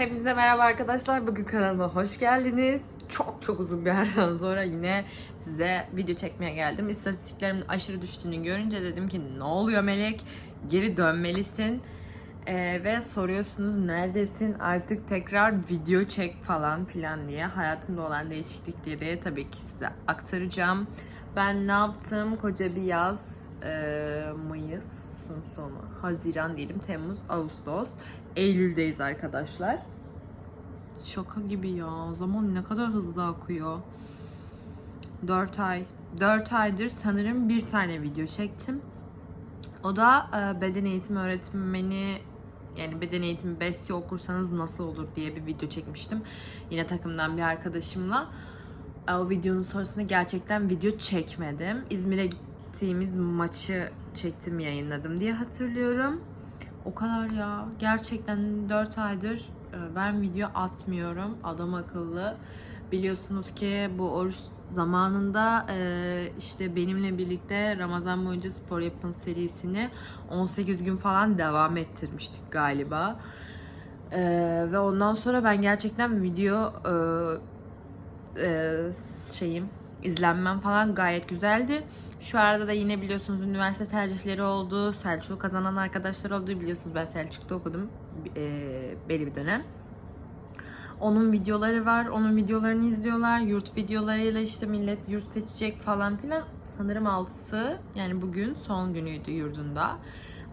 Hepinize merhaba arkadaşlar. Bugün kanalıma hoş geldiniz. Çok çok uzun bir aradan sonra yine size video çekmeye geldim. İstatistiklerimin aşırı düştüğünü görünce dedim ki ne oluyor Melek? Geri dönmelisin. Ee, ve soruyorsunuz neredesin artık tekrar video çek falan filan diye. Hayatımda olan değişiklikleri tabii ki size aktaracağım. Ben ne yaptım? Koca bir yaz, e, Mayıs'ın sonu, Haziran diyelim, Temmuz, Ağustos. Eylül'deyiz arkadaşlar. Şaka gibi ya. Zaman ne kadar hızlı akıyor. 4 ay. 4 aydır sanırım bir tane video çektim. O da e, beden eğitimi öğretmeni yani beden eğitimi besyo okursanız nasıl olur diye bir video çekmiştim. Yine takımdan bir arkadaşımla. E, O videonun sonrasında gerçekten video çekmedim. İzmir'e gittiğimiz maçı çektim yayınladım diye hatırlıyorum. O kadar ya. Gerçekten 4 aydır e, ben video atmıyorum. Adam akıllı. Biliyorsunuz ki bu oruç zamanında e, işte benimle birlikte Ramazan boyunca spor yapın serisini 18 gün falan devam ettirmiştik galiba. E, ve ondan sonra ben gerçekten video şeyim izlenmem falan gayet güzeldi. Şu arada da yine biliyorsunuz üniversite tercihleri oldu. Selçuk'u kazanan arkadaşlar oldu. Biliyorsunuz ben Selçuk'ta okudum e, belli bir dönem. Onun videoları var. Onun videolarını izliyorlar. Yurt videolarıyla işte millet yurt seçecek falan filan. Sanırım altısı yani bugün son günüydü yurdunda.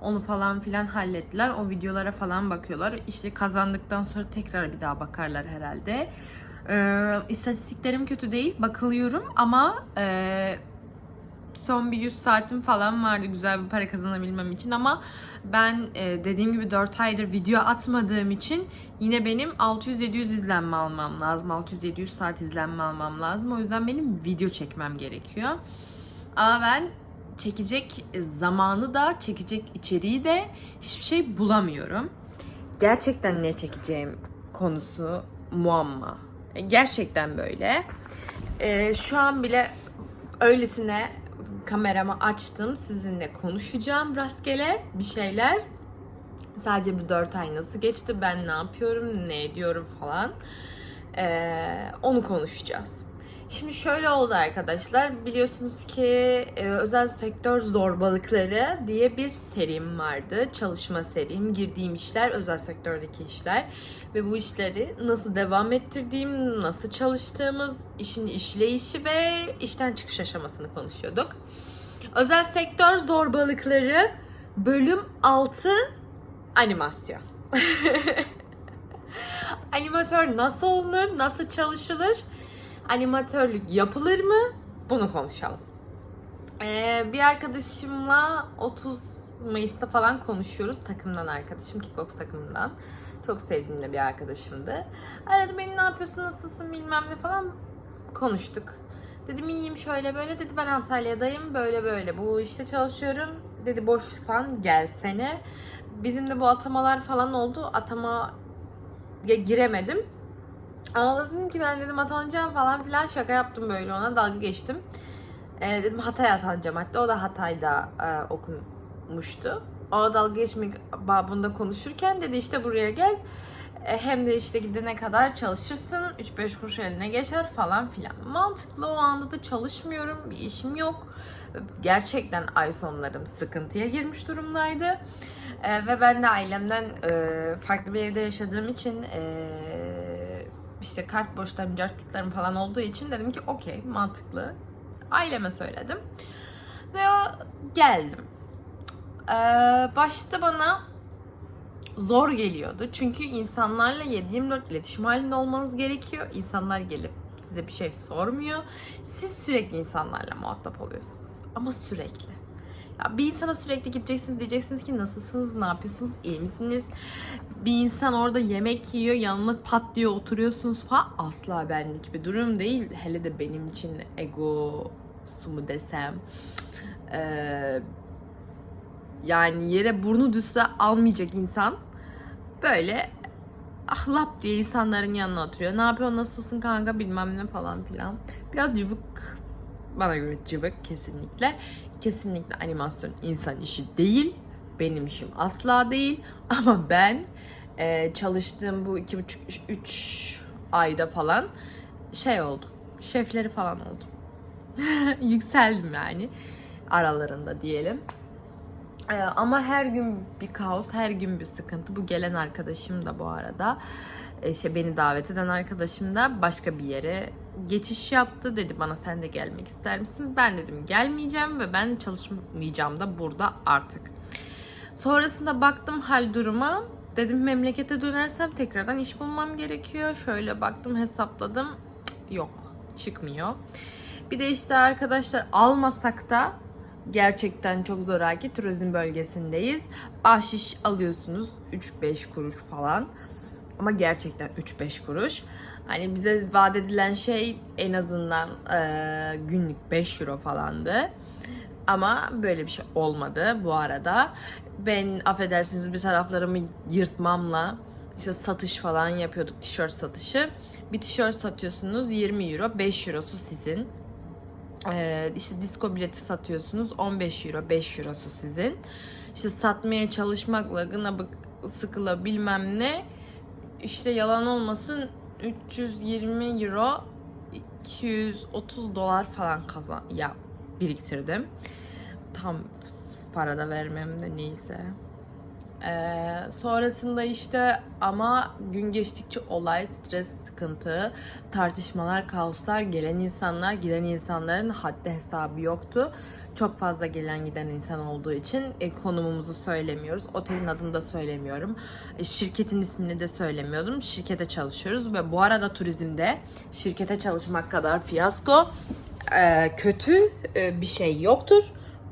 Onu falan filan hallettiler. O videolara falan bakıyorlar. İşte kazandıktan sonra tekrar bir daha bakarlar herhalde. Ee, istatistiklerim kötü değil. Bakılıyorum ama e, son bir 100 saatim falan vardı güzel bir para kazanabilmem için ama ben e, dediğim gibi 4 aydır video atmadığım için yine benim 600-700 izlenme almam lazım. 600-700 saat izlenme almam lazım. O yüzden benim video çekmem gerekiyor. Ama ben çekecek zamanı da çekecek içeriği de hiçbir şey bulamıyorum. Gerçekten ne çekeceğim konusu muamma. Gerçekten böyle. E, şu an bile öylesine kameramı açtım. Sizinle konuşacağım rastgele bir şeyler. Sadece bu 4 ay nasıl geçti, ben ne yapıyorum, ne ediyorum falan. Ee, onu konuşacağız. Şimdi şöyle oldu arkadaşlar. Biliyorsunuz ki e, özel sektör zorbalıkları diye bir serim vardı. Çalışma serim, girdiğim işler, özel sektördeki işler. Ve bu işleri nasıl devam ettirdiğim, nasıl çalıştığımız, işin işleyişi ve işten çıkış aşamasını konuşuyorduk. Özel sektör zorbalıkları bölüm 6 animasyon. Animatör nasıl olunur, nasıl çalışılır? Animatörlük yapılır mı? Bunu konuşalım. Ee, bir arkadaşımla 30 Mayıs'ta falan konuşuyoruz. Takımdan arkadaşım, kickbox takımından. Çok sevdiğim de bir arkadaşımdı. Aradı beni ne yapıyorsun, nasılsın bilmem ne falan konuştuk. Dedim iyiyim şöyle böyle. Dedi ben Antalya'dayım böyle böyle. Bu işte çalışıyorum. Dedi boşsan gelsene. Bizim de bu atamalar falan oldu. Atama ya giremedim. Dedim ki ben dedim atanacağım falan filan şaka yaptım böyle ona dalga geçtim. Ee, dedim Hatay atanacağım hatta o da Hatay'da e, okumuştu. O dalga geçmek babında konuşurken dedi işte buraya gel. E, hem de işte gidene kadar çalışırsın. 3-5 kuruş eline geçer falan filan. Mantıklı o anda da çalışmıyorum. Bir işim yok. Gerçekten ay sonlarım sıkıntıya girmiş durumdaydı. E, ve ben de ailemden e, farklı bir evde yaşadığım için e, işte kart borçlarım, cartürklerim falan olduğu için dedim ki okey mantıklı. Aileme söyledim. Ve o geldim. Ee, başta bana zor geliyordu. Çünkü insanlarla 7-24 iletişim halinde olmanız gerekiyor. İnsanlar gelip size bir şey sormuyor. Siz sürekli insanlarla muhatap oluyorsunuz. Ama sürekli. Ya bir insana sürekli gideceksiniz diyeceksiniz ki nasılsınız, ne yapıyorsunuz, iyi misiniz? Bir insan orada yemek yiyor, yanına pat diye oturuyorsunuz falan. Asla benlik bir durum değil. Hele de benim için egosu mu desem. Ee, yani yere burnu düşse almayacak insan böyle ah lap diye insanların yanına oturuyor. Ne yapıyor, nasılsın kanka bilmem ne falan filan. Biraz cıvık bana göre cıvık kesinlikle. Kesinlikle animasyon insan işi değil. Benim işim asla değil. Ama ben e, çalıştığım bu iki buçuk üç ayda falan şey oldu. Şefleri falan oldum. Yükseldim yani aralarında diyelim. Ee, ama her gün bir kaos, her gün bir sıkıntı. Bu gelen arkadaşım da bu arada işte beni davet eden arkadaşım da başka bir yere geçiş yaptı. Dedi bana sen de gelmek ister misin? Ben dedim gelmeyeceğim ve ben çalışmayacağım da burada artık. Sonrasında baktım hal duruma. Dedim memlekete dönersem tekrardan iş bulmam gerekiyor. Şöyle baktım hesapladım. Yok çıkmıyor. Bir de işte arkadaşlar almasak da gerçekten çok zoraki turizm bölgesindeyiz. Bahşiş alıyorsunuz 3-5 kuruş falan. Ama gerçekten 3-5 kuruş. Hani bize vaat edilen şey en azından eee, günlük 5 euro falandı. Ama böyle bir şey olmadı bu arada. Ben affedersiniz bir taraflarımı yırtmamla işte satış falan yapıyorduk tişört satışı. Bir tişört satıyorsunuz 20 euro 5 eurosu sizin. Ee, işte disco bileti satıyorsunuz 15 euro 5 eurosu sizin. İşte satmaya çalışmakla gına sıkıla bilmem ne işte yalan olmasın 320 euro 230 dolar falan kazan ya biriktirdim. Tam parada vermem de neyse. Ee, sonrasında işte ama gün geçtikçe olay, stres, sıkıntı, tartışmalar, kaoslar, gelen insanlar, giden insanların haddi hesabı yoktu. Çok fazla gelen giden insan olduğu için e, konumumuzu söylemiyoruz. Otelin adını da söylemiyorum. E, şirketin ismini de söylemiyordum. Şirkete çalışıyoruz ve bu arada turizmde şirkete çalışmak kadar fiyasko e, kötü e, bir şey yoktur.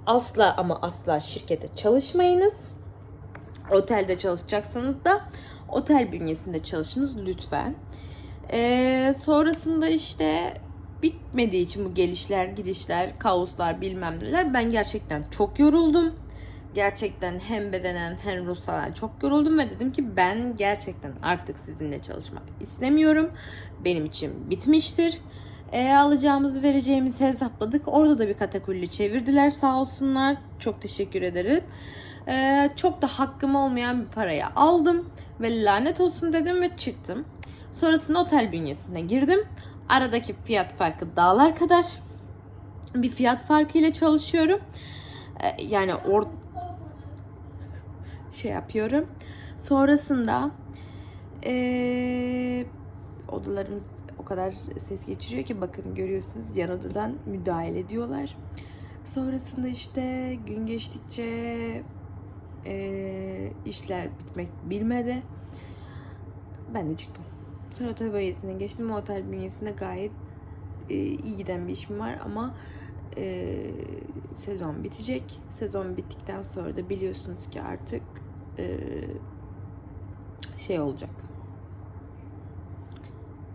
Asla ama asla şirkete çalışmayınız. Otelde çalışacaksanız da otel bünyesinde çalışınız lütfen. Ee, sonrasında işte bitmediği için bu gelişler, gidişler, kaoslar bilmem neler ben gerçekten çok yoruldum. Gerçekten hem bedenen hem ruhsal çok yoruldum ve dedim ki ben gerçekten artık sizinle çalışmak istemiyorum. Benim için bitmiştir. E, alacağımızı vereceğimizi hesapladık. Orada da bir katakulli çevirdiler sağ olsunlar. Çok teşekkür ederim. E, çok da hakkım olmayan bir paraya aldım. Ve lanet olsun dedim ve çıktım. Sonrasında otel bünyesine girdim. Aradaki fiyat farkı dağlar kadar. Bir fiyat farkı ile çalışıyorum. E, yani or şey yapıyorum. Sonrasında eee odalarımız o kadar ses geçiriyor ki bakın görüyorsunuz yan odadan müdahale ediyorlar. Sonrasında işte gün geçtikçe eee, işler bitmek bilmedi. Ben de çıktım. Sonra otel bünyesine geçtim. O otel bünyesinde gayet eee, iyi giden bir işim var ama eee, sezon bitecek. Sezon bittikten sonra da biliyorsunuz ki artık eee, şey olacak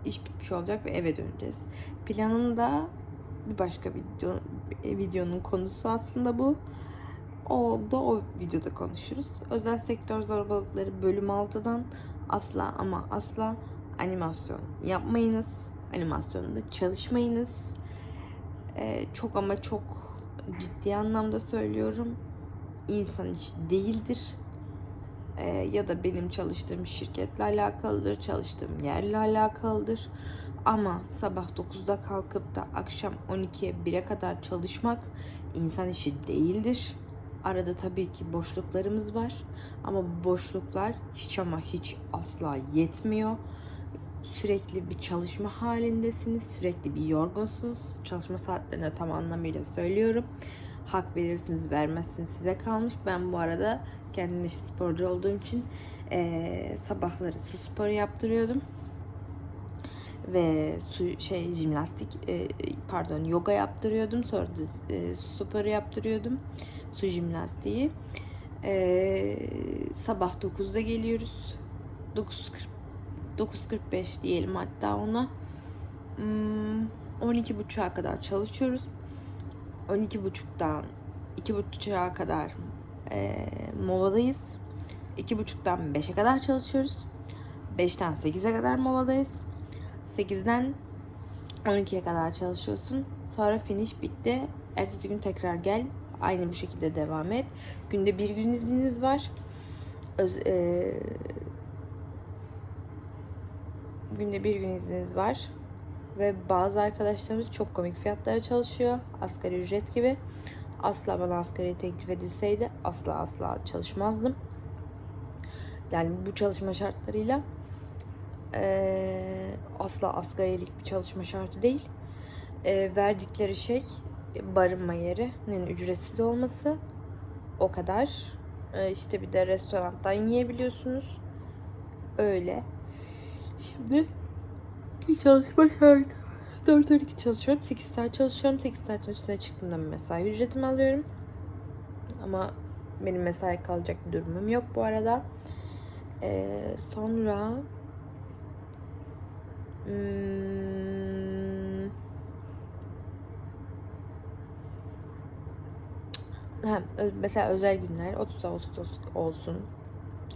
iş bitmiş olacak ve eve döneceğiz. Planım da bir başka video, videonun konusu aslında bu. O da o videoda konuşuruz. Özel sektör zorbalıkları bölüm 6'dan asla ama asla animasyon yapmayınız. Animasyonda çalışmayınız. Ee, çok ama çok ciddi anlamda söylüyorum. İnsan işi değildir. Ee, ya da benim çalıştığım şirketle alakalıdır, çalıştığım yerle alakalıdır. Ama sabah 9'da kalkıp da akşam 12'ye 1'e kadar çalışmak insan işi değildir. Arada tabii ki boşluklarımız var ama bu boşluklar hiç ama hiç asla yetmiyor. Sürekli bir çalışma halindesiniz, sürekli bir yorgunsunuz. Çalışma saatlerine tam anlamıyla söylüyorum. Hak verirsiniz, vermezsiniz size kalmış. Ben bu arada kendim sporcu olduğum için eee, sabahları su sporu yaptırıyordum ve su şey jimnastik e, pardon yoga yaptırıyordum sonra da e, su sporu yaptırıyordum su jimnastiği E, sabah 9'da geliyoruz 9.40 9.45 diyelim hatta ona Hmm, 12.30'a kadar çalışıyoruz 12.30'dan 2.30'a kadar e, moladayız 2.30'dan 5'e kadar çalışıyoruz 5'ten 8'e kadar moladayız 8'den 12'ye kadar çalışıyorsun. Sonra finish bitti. Ertesi gün tekrar gel. Aynı bu şekilde devam et. Günde bir gün izniniz var. Öz, e, günde bir gün izniniz var. Ve bazı arkadaşlarımız çok komik fiyatlara çalışıyor. Asgari ücret gibi. Asla bana asgari teklif edilseydi asla asla çalışmazdım. Yani bu çalışma şartlarıyla eee, asla asgarilik bir çalışma şartı değil. Eee, verdikleri şey barınma yerinin ücretsiz olması. O kadar. Eee, işte bir de restorandan yiyebiliyorsunuz. Öyle. Şimdi bir çalışma şartı. 4-12 çalışıyorum. 8 saat çalışıyorum. 8 saatin üstüne çıktığımda mesai ücretimi alıyorum. Ama benim mesai kalacak bir durumum yok bu arada. Ee, sonra hmm, ha, mesela özel günler 30 Ağustos olsun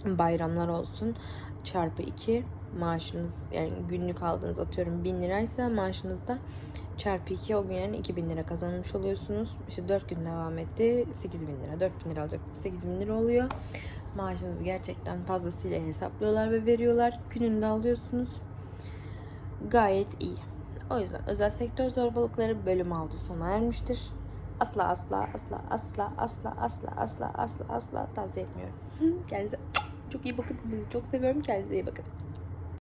bayramlar olsun çarpı 2 maaşınız yani günlük aldığınız atıyorum 1000 liraysa maaşınızda çarpı 2 o gün yani 2000 lira kazanmış oluyorsunuz. İşte 4 gün devam etti 8000 lira 4000 lira alacaktı 8000 lira oluyor. Maaşınızı gerçekten fazlasıyla hesaplıyorlar ve veriyorlar. Gününde alıyorsunuz. Gayet iyi. O yüzden özel sektör zorbalıkları bölüm aldı sona ermiştir. Asla asla asla asla asla asla asla asla asla tavsiye etmiyorum. Kendinize çok iyi bakın. Sizi çok seviyorum. Kendinize iyi bakın.